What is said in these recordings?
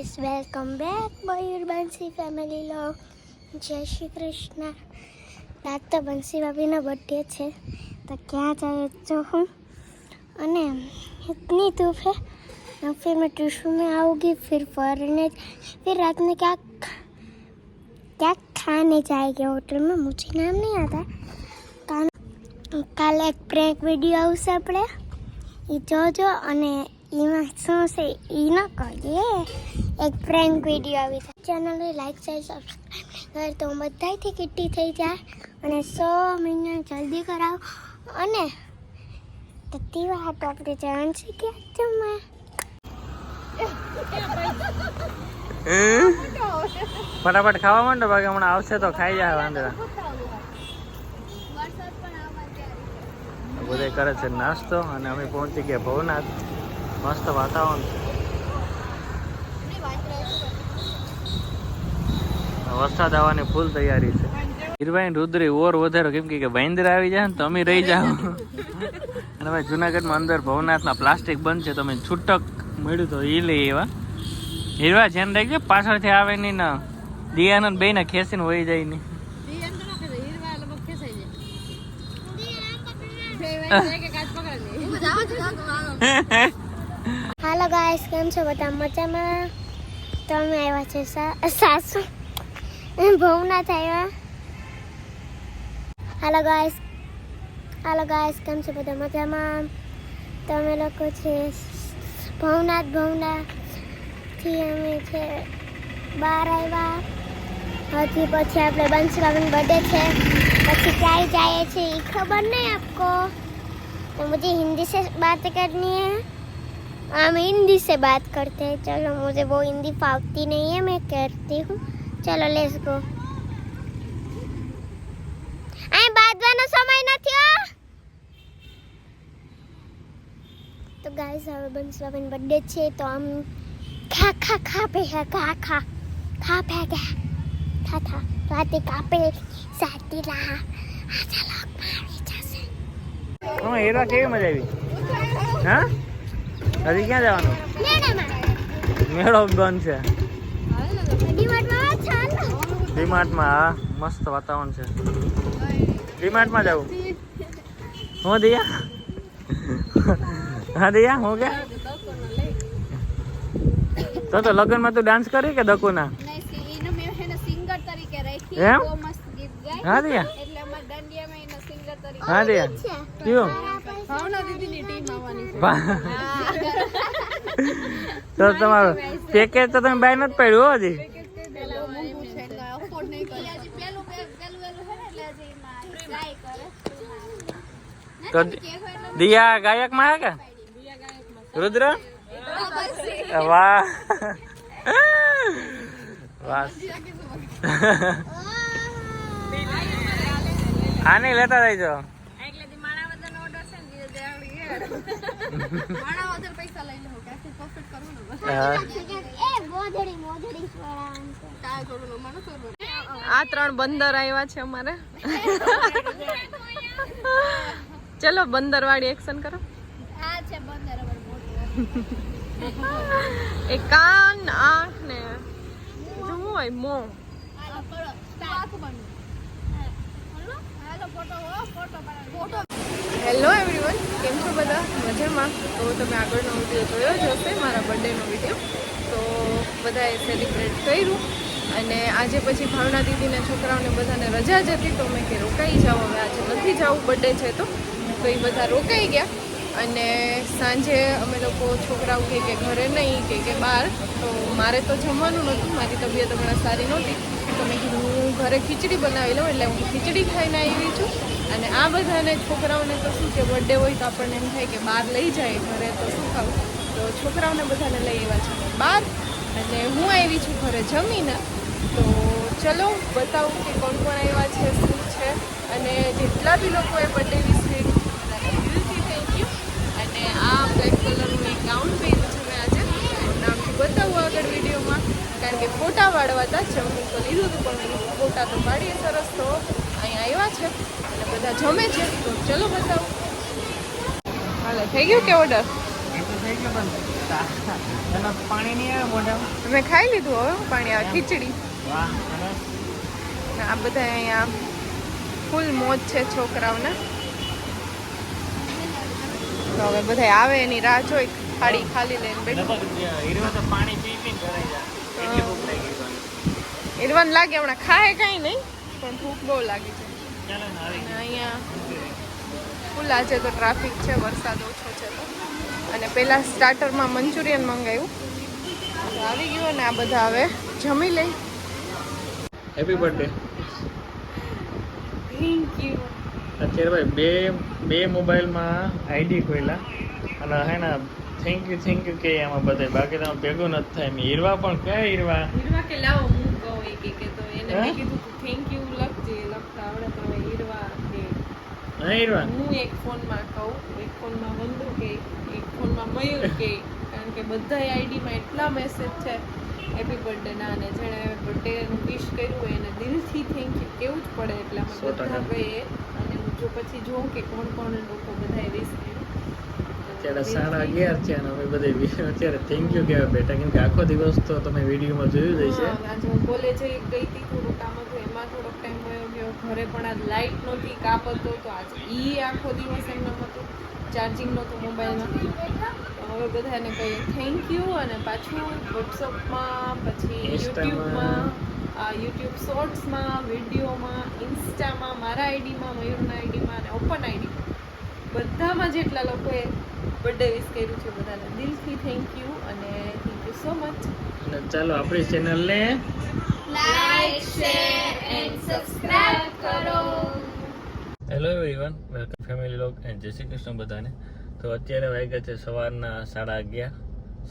guys welcome back Mayur Bansi family લો જય શ્રી કૃષ્ણ આજ તો બંસી ભાભીનો બર્થડે છે તો ક્યાં જાય तो हूँ અને इतनी धूप है और फिर मैं ट्यूशन में आऊँगी फिर पढ़ने फिर रात में क्या क्या खाने जाएंगे होटल में मुझे नाम नहीं आता કાલ- કાલે એક પ્રેન્ક વિડીયો આવશે આપણે એ જોજો અને એમાં શું છે એ ન કરીએ એક પ્રેન્ક વીડિયો આવી છે. ચેનલને લાઈક શેર સબસ્ક્રાઈબ કરે તો બધાથી કિટ્ટી થઈ જાય અને સો મહિના જલ્દી કરાવો. અને તત્તી વાત આપણે જાણ છે કે તમે ફટાફટ ખાવા માંડો, બાકી હમણાં આવશે તો ખાઈ જાય વાંદરા બધે કરે છે નાસ્તો, અને અમે પહોંચી ગયા ભવનાથ. મસ્ત વાતાવરણ. છે વરસાદ આવવાની ફૂલ તૈયારી છે. હીરભાઈ રુદ્રી ઓર વધારો કેમ કે ભાઈન્દ્ર આવી જાય ને તો અમે રહી જાઓ. અને ભાઈ જુનાગઢમાં અંદર ભવનાથના પ્લાસ્ટિક બંધ છે તમે છૂટક મળ્યું તો એ લઈ એવા હીરવા ધ્યાન રાખજો પાછળથી આવે નહીં ને દિયાનંદ બે ને ખેંચીને વહી જાય નહીં હાલો ગાઈસ કેમ છો બધા? મજામાં? તમે આવ્યા છે સા- સાસુ ભવનાથ આવ્યા હાલો ગાઈસ હાલો ગાઈસ કેમ છો બધા મજામાં તો અમે લોકો છે ભવનાથ ભવનાથથી અમે છે બહાર આવ્યા હજી પછી આપણે બંસબાબીન બર્થડે છે પછી ક્યાંય જાય છે એ ખબર નહીં આપકો तो मुझे हिंदी से बात करनी है हम हिंदी से बात करते हैं चलो मुझे वो हिंदी फावती नहीं है मैं करती हूँ ચલો લેટ્સ ગો આ બાંધવાનો સમય નથી હો. તો ગાઈસ હવે બંસરાબેન બર્થડે છે તો આમ ખા ખા ખા પે હે ખા ખા ખા પે ગયા ખા ખા. રાતે કાપે સાતી રા આજા લોક મારી જશે. હા એરા કેવી મજા આવી? હા? હજી ક્યાં જવાનું? મેળો બંધ છે. ડીમાર્ટમાં હા મસ્ત વાતાવરણ છે. ડીમાર્ટમાં જવું હું દિયા? હા દિયા હું કે? તો તો લગ્નમાં તું ડાન્સ કરી કે દકુના સિંગર એમ? બહુ મસ્ત ગીત ગાય. હા દિયા. એટલે અમારા દાંડિયામાં એને સિંગર તરીકે. હા દિયા. કયું. તો તમારું પેકેજ તો તમે બાય નથી પડ્યું હો હજી પેલા મોંઘું છે એટલે afford નહીં કરી. હજી પેલું પે- પેલું વેલું છે ને એટલે હજી એમાં try કરે. તો દિયા ગાયકમાં હે કે? રુદ્ર? વાહ. વાહ. આને લેતા જઈજો આ ત્રણ બંદર આવ્યા છે અમારે. ચલો બંદર વાળી એક્શન કરો. આ છે બંદર એ કાન આંખ ને શું હોય મો. હેલો એવરીવન કેમ છો બધા? મજામાં? તો તમે આગળનો વીડિયો જોયો જ હશે મારા બર્થડેનો વીડિયો. તો બધાએ સેલિબ્રેટ કર્યું. અને આજે પછી ભાવના દીદીના છોકરાઓને બધાને રજા જ હતી તો મેં કે રોકાઈ જાઓ. હવે આજે નથી જવું બર્થડે છે તો. તો એ બધા રોકાઈ ગયા. અને સાંજે અમે લોકો છોકરાઓ કહે કે ઘરે નહીં કે કે બહાર, તો મારે તો જમવાનું નહોતું, મારી તબિયત હમણાં સારી નહોતી. તો મેં કીધું, હું ઘરે ખીચડી બનાવી લઉં, એટલે હું ખીચડી ખાઈને આવી છું. અને આ બધાને છોકરાઓને તો શું કે બર્થડે હોય તો આપણને એમ થાય કે બહાર લઈ જાય, ઘરે તો શું ખાવું? તો છોકરાઓને બધાને લઈ આવ્યા છે બહાર. અને હું આવી છું ઘરે જમીને. તો ચલો, બતાવું કે કોણ કોણ આવ્યા છે, શું છે. અને જેટલા બી લોકોએ બર્થડે વિશ કર્યું બધાને દિલથી થેન્ક યુ અને આ બ્લેક કલરનું એક ગાઉન પહેર્યું છે મેં આજે નામથી બતાવું આગળ વિડીયોમાં કારણ કે ફોટા પાડવા હતા જમવું તો લીધું હતું પણ ફોટા તો પાડીએ સરસ તો. અહીંયા આવ્યા છે અને બધા જમે છે. તો ચલો બતાવું. હાલે થઈ ગયું કે ઓર્ડર થઈ ગયો બંધ પાણી નહીં આવે મોઢામાં મેં ખાઈ લીધું હવે પાણી આ ખીચડી. આ બધા અહીંયા ફૂલ મોજ છે છોકરાઓને. તો હવે બધા આવે એની રાહ જોઈ ખાડી ખાલી લઈને બેઠા. પાણી પી પી એટલી ભૂખ લાગી લાગે હમણાં. ખાય કાંઈ નહીં પણ ભૂખ બહુ લાગી છે. ને અહીંયા ફૂલ આજે તો ટ્રાફિક છે વરસાદ ઓછો છે તો. અને પહેલાં સ્ટાર્ટરમાં મંચુરિયન મંગાવ્યું. આવી ગયું અને આ બધા હવે જમી લઈ. હેપી બર્થડે થેન્ક યુ અત્યારે ભાઈ બે બે મોબાઈલમાં આઈડી ખોલ્યા અને હે ને થેન્ક યુ થેન્ક યુ કે આમાં બધે બાકી તમે ભેગું નથી થાય. મેં હીરવા પણ કયા હીરવા? હીરવા કે લાવો હું કહું એ કે તો એને મેં કીધું થેન્ક યુ લખજે લખતા આવડે તો હીરવા કે હા હીરવા. હું એક ફોનમાં કહું એક ફોનમાં વંદુ કે એક ફોનમાં મયુર કે કારણ કે બધા આઈડીમાં એટલા મેસેજ છે હેપી બર્થડે ના અને જેણે બર્થડેનું વિશ કર્યું એને દિલથી થેન્ક યુ કેવું જ પડે એટલે અમે બધા કહીએ અને હું જો પછી જોઉં કે કોણ કોણ લોકો બધાએ વિશ અત્યારે સાડા અગિયાર છે અને અમે બધે અત્યારે થેન્ક યુ કહેવા બેઠા. કેમ કે આખો દિવસ તો તમે વિડીયોમાં જોયું જ હશે. આજે હું કોલેજે ગઈ હતી થોડું કામ હતું એમાં થોડોક ટાઈમ ગયો ગયો. ઘરે પણ આજ લાઇટ નહોતી કાપ હતો તો આજે એ આખો દિવસ એમને હતું ચાર્જિંગ નહોતું મોબાઈલમાં હવે બધાને કહીએ થેન્ક યુ અને પાછું વોટ્સઅપમાં પછી. યુટ્યુબમાં યુટ્યુબ શોર્ટ્સમાં વિડીયોમાં ઇન્સ્ટામાં મારા આઈડીમાં મયુરના આઈડીમાં અને ઓપન આઈડી બધામાં જેટલા લોકોએ બર્થડે વિશ કર્યું છે બધાને. દિલથી થેન્ક યુ અને થેન્ક યુ સો મચ અને ચાલો આપણી ચેનલને લાઈક શેર એન્ડ સબસ્ક્રાઇબ કરો. હેલો એવરીવન વેલકમ ફેમિલી લોગ એન્ડ જય શ્રી કૃષ્ણ બધાને. તો અત્યારે વાગ્યા છે સવારના સાડા અગિયાર.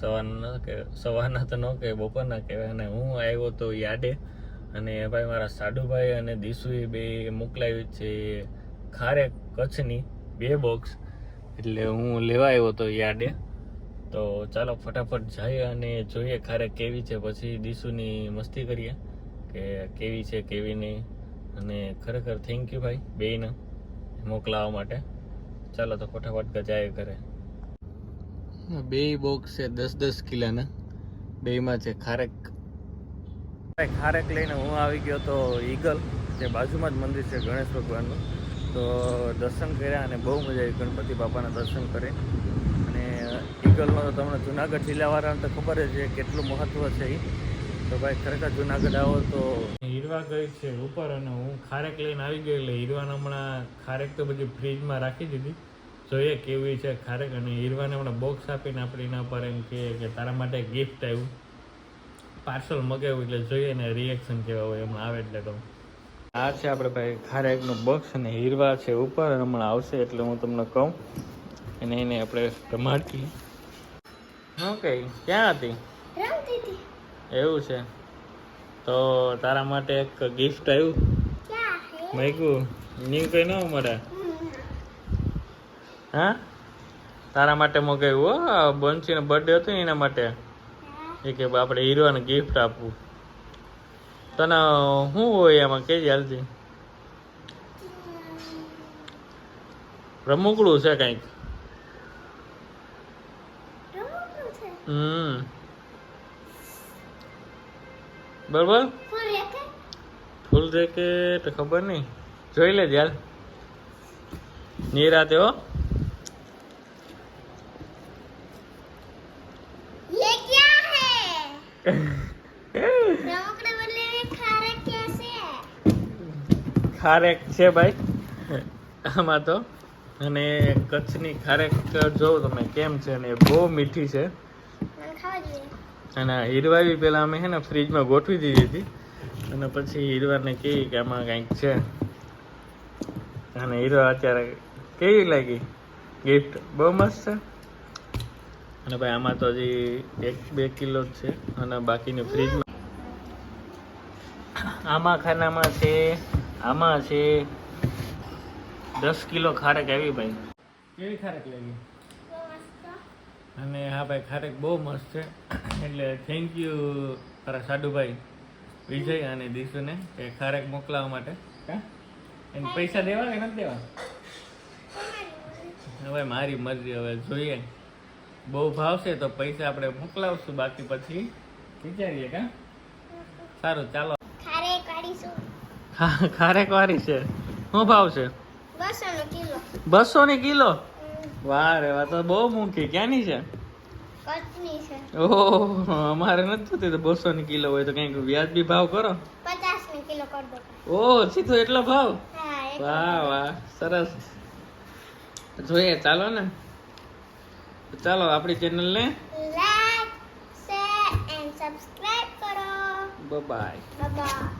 સવારના કે સવારના તો ન કે બપોરના કહેવાય. અને હું આવ્યો તો યાડે અને ભાઈ મારા સાડુભાઈ અને દીસુએ બે મોકલાવ્યું છે ખારે કચ્છની બે બોક્સ એટલે હું લેવા આવ્યો તો યાર્ડે. તો ચાલો ફટાફટ જઈએ અને જોઈએ ખારેક કેવી છે. પછી દીશુની મસ્તી કરીએ કે કેવી છે કેવી નહીં. અને ખરેખર થેન્ક યુ ભાઈ બેયને મોકલાવા માટે. ચાલો તો ફટાફટ જાય કરે બે બોક્સ છે દસ દસ કિલોના. બેમાં છે ખારેક. ખારેક લઈને હું આવી ગયો તો ઈગલ જે બાજુમાં જ મંદિર છે ગણેશ ભગવાનનું. તો દર્શન કર્યા અને બહુ મજા આવી. ગણપતિ બાપાના દર્શન કરે. અને ઈગલનો તો તમને જુનાગઢ જિલ્લાવાળાને તો ખબર જ છે કેટલું મહત્ત્વ છે એ તો ભાઈ, ખરેખર જુનાગઢ આવો તો હીરવા ગઈ છે ઉપર અને હું ખારેક લઈને આવી ગયો એટલે હીરવાને હમણાં ખારેક તો બધી ફ્રીજમાં રાખી દીધી. જોઈએ કેવી છે ખારેક અને હીરવાને હમણાં બોક્સ આપીને આપણે એના પર એમ કે તારા માટે ગિફ્ટ આવ્યું. પાર્સલ મગાવ્યું એટલે જોઈએ ને રિએક્શન કેવા હોય હમણાં આવે એટલે તો. આ છે આપણે ભાઈ ખારેકનું બોક્સ અને હીરવા છે ઉપર અને હમણાં આવશે એટલે હું તમને કહું. અને એને આપણે રમાડતી. શું ક્યાં હતી? એવું છે. તો તારા માટે એક ગિફ્ટ આવ્યું. મેકું. ન્યુ કઈ ન મળે? હા? તારા માટે મોકલ્યું હો બંસીનો બર્થડે હતો એના માટે? એ કે આપણે હીરવાને ગિફ્ટ આપવું. તને શું હોય એમાં? કે જલ્દી રમકડું છે કંઈક. હમ. બરોબર? ફૂલ રેકે ફૂલ જેકેટ ખબર નહીં. જોઈ લેજે હાલ. નિરાતે હો. ये ખારેક છે ભાઈ. આમાં તો. અને કચ્છની ખારેક જોઉં તમે કેમ છે ને બહુ મીઠી છે. અને હીરવાવી પહેલાં અમે છે ને ફ્રીજમાં ગોઠવી દીધી હતી. અને પછી હીરવાને કહી કે આમાં કંઈક છે. અને હીરવા અત્યારે કેવી લાગી? ગિફ્ટ બહુ મસ્ત છે. અને ભાઈ આમાં તો હજી એક બે કિલો જ છે. અને બાકીની ફ્રીજમાં આમાં ખાનામાં છે આમાં છે દસ કિલો ખારેક આવી ભાઈ. કેવી ખારેક લેવી અને હા ભાઈ ખારેક બહુ મસ્ત છે. એટલે થેન્ક યુ મારા સાડુભાઈ વિજય અને દીશુને કે ખારેક મોકલાવવા માટે. હા? એને પૈસા દેવા કે નથી દેવા? હવે મારી મરજી હવે જોઈએ. બહુ ભાવશે તો પૈસા આપણે મોકલાવશું બાકી પછી. વિચારીએ કા? સારું ચાલો. ખારેક વાળી છે. શું ભાવ છે? બસો નો કિલો? વાહ રે વાહ તો બહુ મૂકી. ક્યાંની છે? ઓહો અમારે નથી થતી તો બસો ની કિલો હોય તો કંઈક વ્યાજબી ભાવ કરો? પચાસની કિલો કરી દો. ઓહ સીધો એટલો ભાવ? વાહ વાહ સરસ. જોઈએ ચાલો ને. ચાલો આપણી ચેનલને લાઈક શેર એન્ડ સબસ્ક્રાઇબ કરો. Bye bye